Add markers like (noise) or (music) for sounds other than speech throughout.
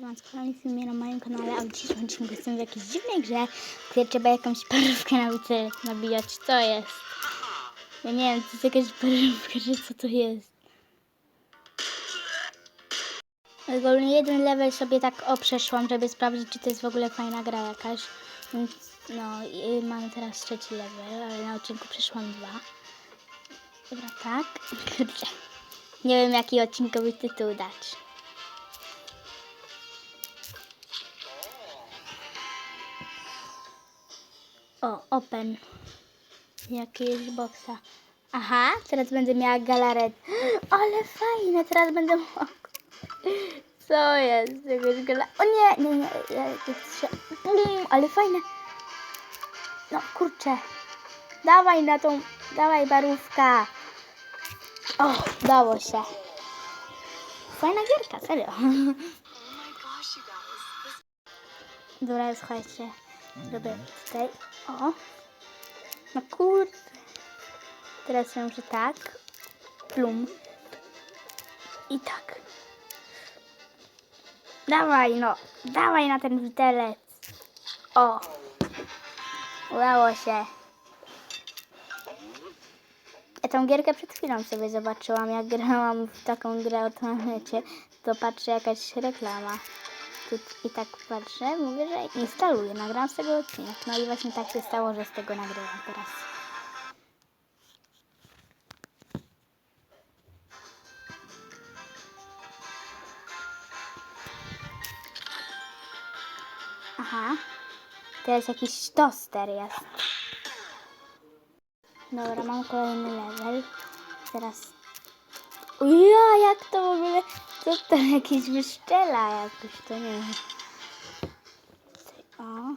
Mam kolejny filmie na moim kanale, a w dzisiejszym odcinku jestem w jakiejś dziwnej grze, w trzeba jakąś parówkę na wicelec nabijać. Co jest? Ja nie wiem, to jest jakaś parówka, że co to jest? Ogólnie jeden level sobie tak oprzeszłam, żeby sprawdzić, czy to jest w ogóle fajna gra jakaś. Więc no, i mamy teraz trzeci level, ale na odcinku przeszłam dwa. Dobra, tak. (laughs) Nie wiem, jaki odcinkowy tytuł dać. O, open. Jakieś boksa. Aha, teraz będę miała galaret. (gasps) Ale fajne, teraz będę mogła. (laughs) Co jest? Jakaś gala... O nie, nie, nie. ja- chcę- Bum, ale fajne. No kurczę. Dawaj na tą, dawaj barówka. O, dało się. Fajna gierka, serio. (laughs) Dobra, słuchajcie. Robię tutaj. O. No kurde. Teraz ja muszę tak. Plum. I tak. Dawaj no. Dawaj na ten widelec. O. Udało się. Ja tą gierkę przed chwilą sobie zobaczyłam. Jak grałam w taką grę o toalecie, to patrzę jakaś reklama. Tu, I tak patrzę, mówię, że instaluję, nagram z tego odcinek. No i właśnie tak się stało, że z tego nagrywam teraz. Aha, teraz jakiś toster jest. Dobra, mam kolejny level. Teraz... Ja, jak to w ogóle... Co to jakieś wyszczela jakoś, to nie wiem. O,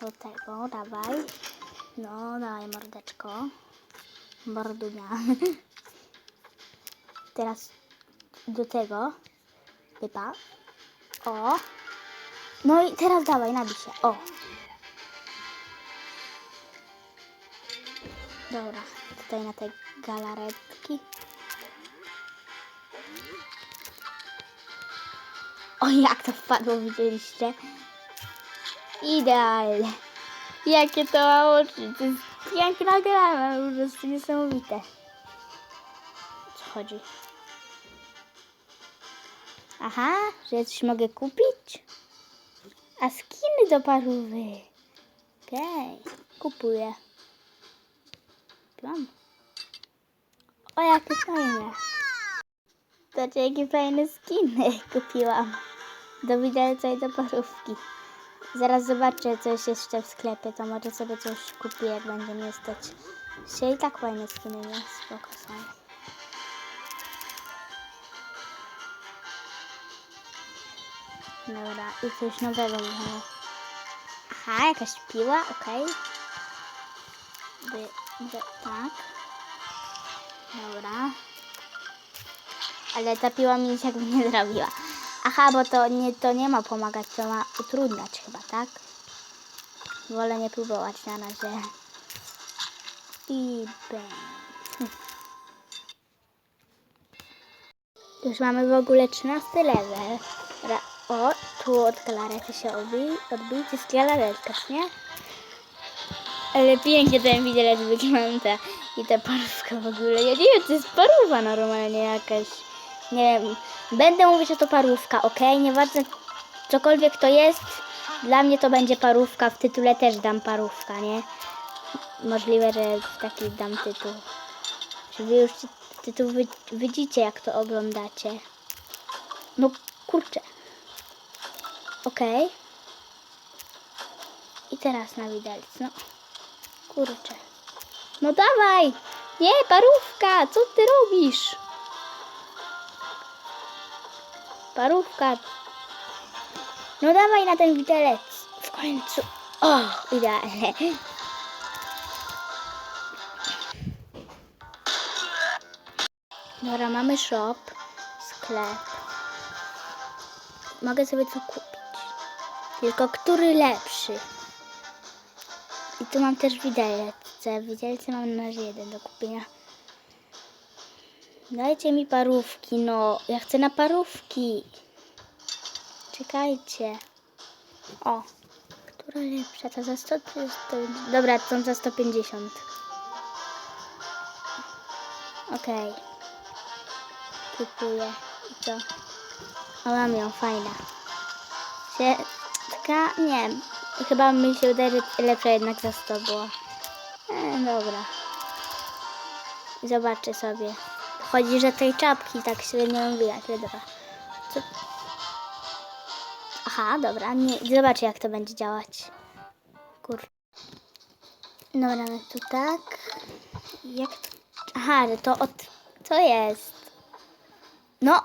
do tego, dawaj. No, dawaj mordeczko. Mordunia. (laughs) Teraz do tego. Typa. O. No i teraz dawaj, nabij się. O. Dobra, tutaj na te galaretki. O, jak to wpadło, widzieliście? Idealnie. Jakie to ma oczy. To jest piękna gra, po prostu niesamowite. Co chodzi? Aha, że ja coś mogę kupić? A skiny do parówy. Okej, kupuję. Kupiłam. O, jakie fajne. Zobaczcie, jakie fajne skiny (laughs) kupiłam. Do widelca i do parówki. Zaraz zobaczę coś jeszcze w sklepie, to może sobie coś kupię, jak będzie mnie stać. Się i tak fajne skiny, nie? Spoko są. Dobra, i coś nowego było. Aha, jakaś piła, okej. By, tak. Dobra. Ale ta piła mi nic jakby nie zrobiła. Aha, bo to nie, to nie ma pomagać, to ma utrudniać chyba, tak? Wolę nie próbować na razie. I bang. Już mamy w ogóle 13 level. Ra o, tu od galarety się odbij. To jest galaretka, nie? Ale pięknie ten widelec wygląda. I ta parówka w ogóle. Ja nie wiem, to jest parówa normalnie jakaś. Nie wiem. Będę mówić, że to parówka, ok? Nieważne cokolwiek to jest. Dla mnie to będzie parówka. W tytule też dam parówka, nie? Możliwe, że taki dam tytuł. Czy wy już ty- tytuł wy, widzicie, jak to oglądacie? No kurczę. Okej. I teraz na widelec, no. Kurczę. No dawaj! Nie, parówka! Co ty robisz? Parówka. No dawaj na ten widelec. W końcu. O, idealnie. Dobra, mamy shop, sklep. Mogę sobie co kupić. Tylko który lepszy? I tu mam też widelce. Widelce mam na jeden do kupienia. Dajcie mi parówki, no. Ja chcę na parówki. czekajcie. O, która lepsza? Ta za 100 czy 100? Dobra, tą za 150. Okej. Kupuję. I co? O, mam ją, fajna. Się, taka, nie chyba mi się wydaje, że lepsza jednak za 100 była. E, dobra. Zobaczę sobie. Chodzi, że tej czapki tak średnio widać, ale dobra. Co? Aha, dobra, nie, zobaczę jak to będzie działać. Kur... Dobra, no tu tak. Jak. Aha, że to od... Co jest? No,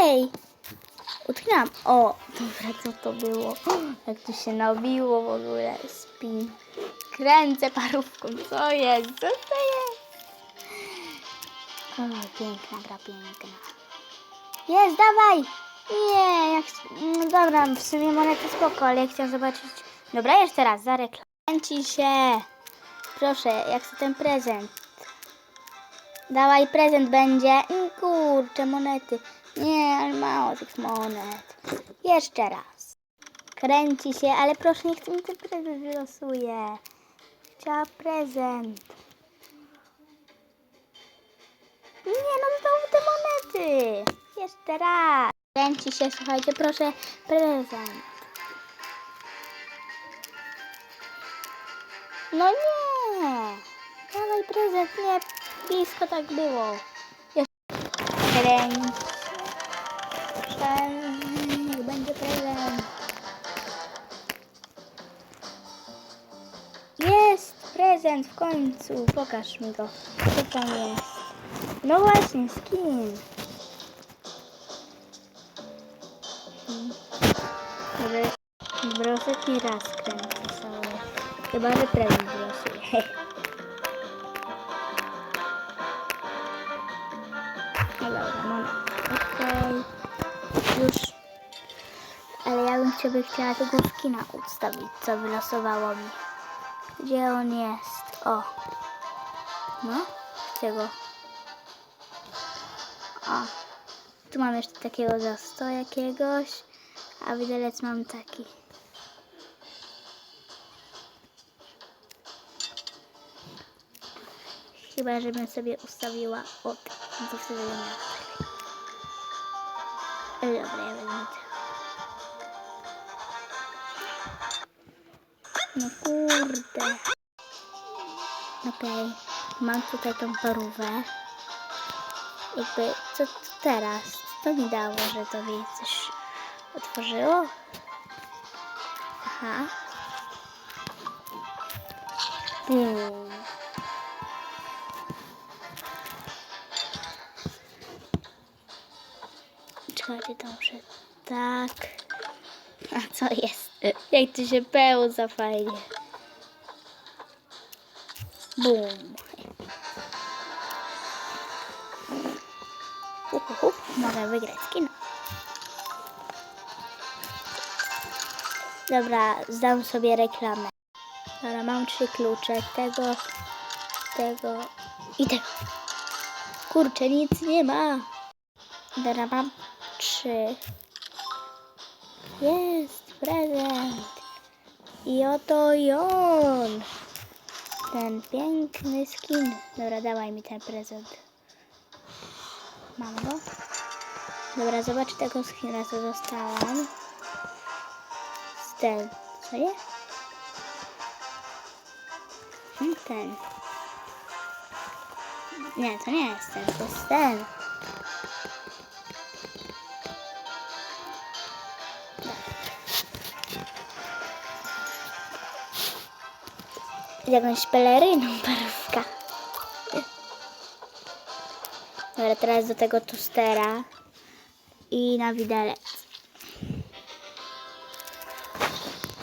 ej! Utknęłam. O, dobra, co to było? Jak to się nabiło w ogóle. Spin. Kręcę parówką. Co jest? Co to jest? Piękna gra, piękna. Jest, dawaj! Nie, jak... no Dobra, w sumie monety spoko, ale zobaczyć... Dobra, jeszcze raz, za. Kręci się. Proszę, jak chcę ten prezent. Dawaj, prezent będzie. Mm, Kurczę, monety. Nie, ale mało tych monet. Jeszcze raz. Kręci się, ale proszę, niech mi ten prezent wylosuje. Chciała prezent. Nie, no znowu te monety. Jeszcze raz. Kręci się, słuchajcie, proszę, prezent. No nie. Dawaj prezent, nie. Blisko tak było. Jeszcze kręć. Niech będzie prezent. Jest prezent w końcu. Pokaż mi go. Co tam jest? No właśnie, skin. Hmm. Dobra, dobra, ostatni raz kręcę sobie. Chyba, że prezent wylosuje. (laughs) No dobra, mam. Okej. Już. Ale ja bym sobie chciała tego skina ustawić, co wylosowało mi. Gdzie on jest? O. No, chcę go. O. Tu mam jeszcze takiego za 100 jakiegoś, a widelec mam taki. Chyba, żebym sobie ustawiła od, to wtedy Dobra, ja to. No kurde. Okej, mam tutaj tą parówę. Jakby, co to teraz? Co to mi dało, że to mi coś otworzyło? Aha. Bum. Czekajcie, dobrze. Tak. A co jest? Jak to się pełza fajnie. Bum. Mogę wygrać kino. Dobra, zdam sobie reklamę. Dobra, mam trzy klucze. Tego, tego i tego. Kurczę, nic nie ma. Dobra, mam trzy. Jest prezent. I oto i on. Ten piękny skin. Dobra, dawaj mi ten prezent. Mam go. Dobra, zobacz tego skina, co dostałam. Ten. Co nie? Hmm, Ten. Nie, to nie jest ten, to jest ten. Jakąś peleryną (laughs) parówka. Dobra, teraz do tego tostera i na widelec.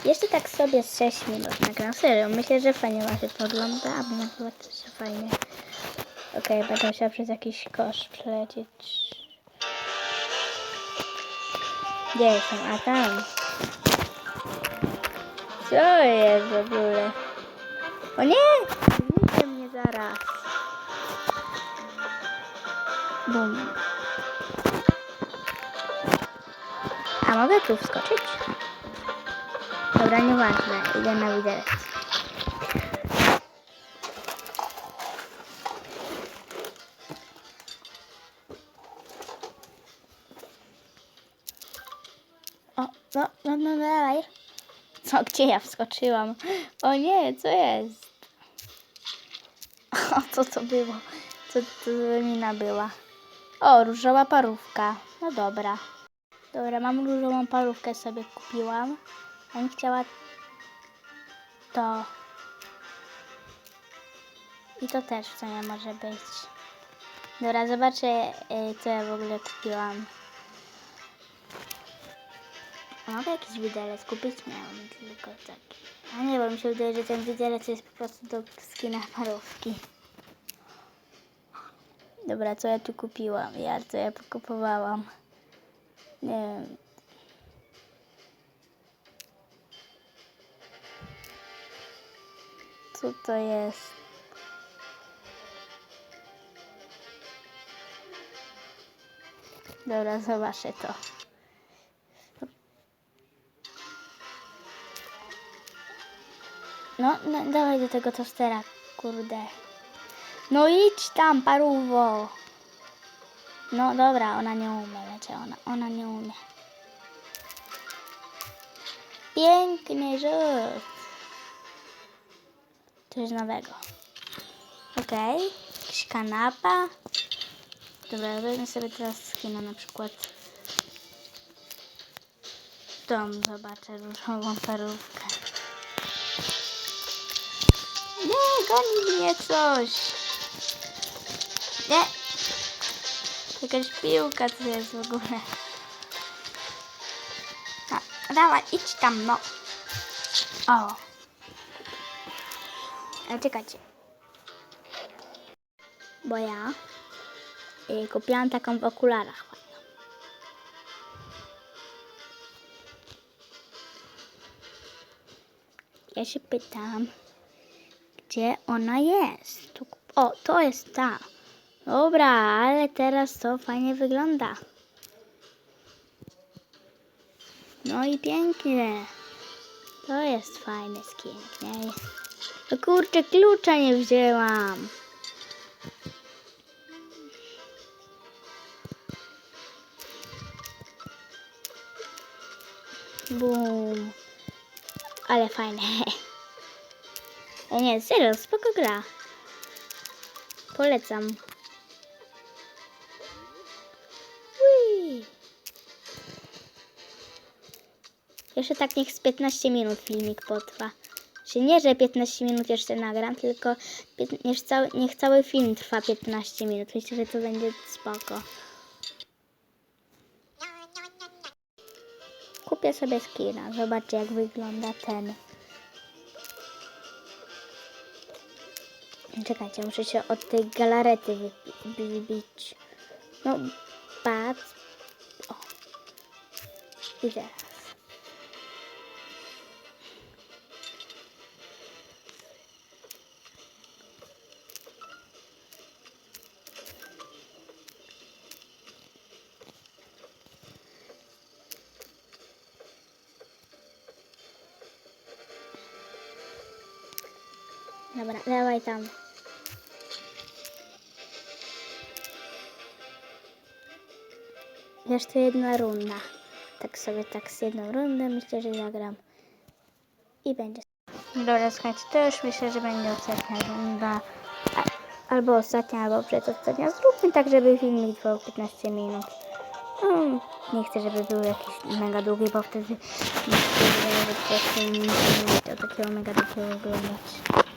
Jeszcze tak sobie z 6 minut nagram. Serio, myślę, że fajnie to ogląda, aby na zobaczyć się fajnie. Okej, będę musiała przez jakiś kosz przelecieć. Gdzie jestem? A tam. Co jest w ogóle? O nie! Zniszczy mnie zaraz. Bum. A mogę tu wskoczyć? Dobra, nieważne. Idę na widelec. O, no, no, no, dawaj. Co, gdzie ja wskoczyłam? O nie, co jest? (laughs) O, co to było? Co to mina była? O, różowa parówka. No dobra. Dobra, mam różową parówkę sobie kupiłam. Ja bym chciała to. I to też w sumie może być. Dobra, zobaczę y, co ja w ogóle kupiłam. Mogę jakiś widelec kupić? Miałam tylko taki. A nie, bo mi się wydaje, że ten widelec jest po prostu do skina parówki. Dobra, co ja tu kupiłam? Ja, co ja kupowałam? Nie wiem. Co to jest? Dobra, zobaczę to. No, no dawaj do tego tostera, kurde. No idź tam, paruwo. No dobra, ona nie umie, wiecie, ona, ona nie umie. Piękny rzut. Coś nowego. Okej, jakaś kanapa. Dobra, wezmę sobie teraz skina na przykład. Dom, zobaczę różową parówkę. Nie, goni mnie coś. Nie. Jakaś piłka tu jest w ogóle. A, dawaj, idź tam, no. O. Ale czekajcie. Bo ja y, kupiłam taką w okularach. Ja się pytam, gdzie ona jest? O, to jest ta. Dobra, ale teraz to fajnie wygląda. No i pięknie. To jest fajny skinek, nie? No kurczę, klucza nie wzięłam. Bum. Ale fajne. (laughs) E, Nie, serio, spoko gra. Polecam. Jeszcze tak niech z 15 minut filmik potrwa. Czy nie, że 15 minut jeszcze nagram, tylko niech cały, niech cały film trwa 15 minut. Myślę, że to będzie spoko. Kupię sobie skina. Zobaczcie jak wygląda ten. Czekajcie, muszę się od tej galarety wy- wybić. No, patrz. O. I Dobra, dawaj tam. Jeszcze jedna runda. Tak sobie tak z jedną rundę myślę, że zagram. I będzie. Dobra, słuchajcie, to już myślę, że będzie ostatnia runda. Albo ostatnia, albo przedostatnia. Zróbmy tak, żeby filmik trwał 15 minut. No, nie chcę, żeby był jakiś mega długi, bo wtedy nie chcę, żeby to takiego mega długiego oglądać.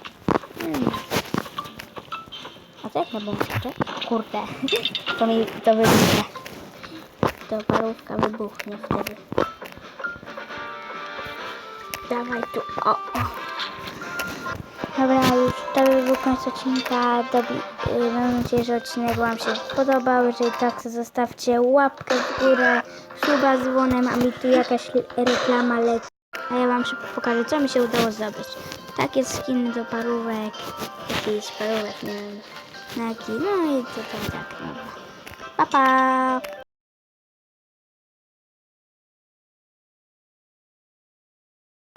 A co jak na bączkę? Kurde, (laughs) to mi to wybuchnie. To parówka wybuchnie wtedy. Dawaj tu, o, o. Dobra, już to by był koniec odcinka. Dobi- y, mam nadzieję, że odcinek Wam się podobał. Jeżeli tak, to zostawcie łapkę w górę, suba z dzwonem, a mi tu jakaś reklama leci. A ja Wam szybko pokażę, co mi się udało zrobić. Takie skiny do parówek, jakiś parówek, nie wiem, na jaki, no i to tam tak, no. Pa, pa!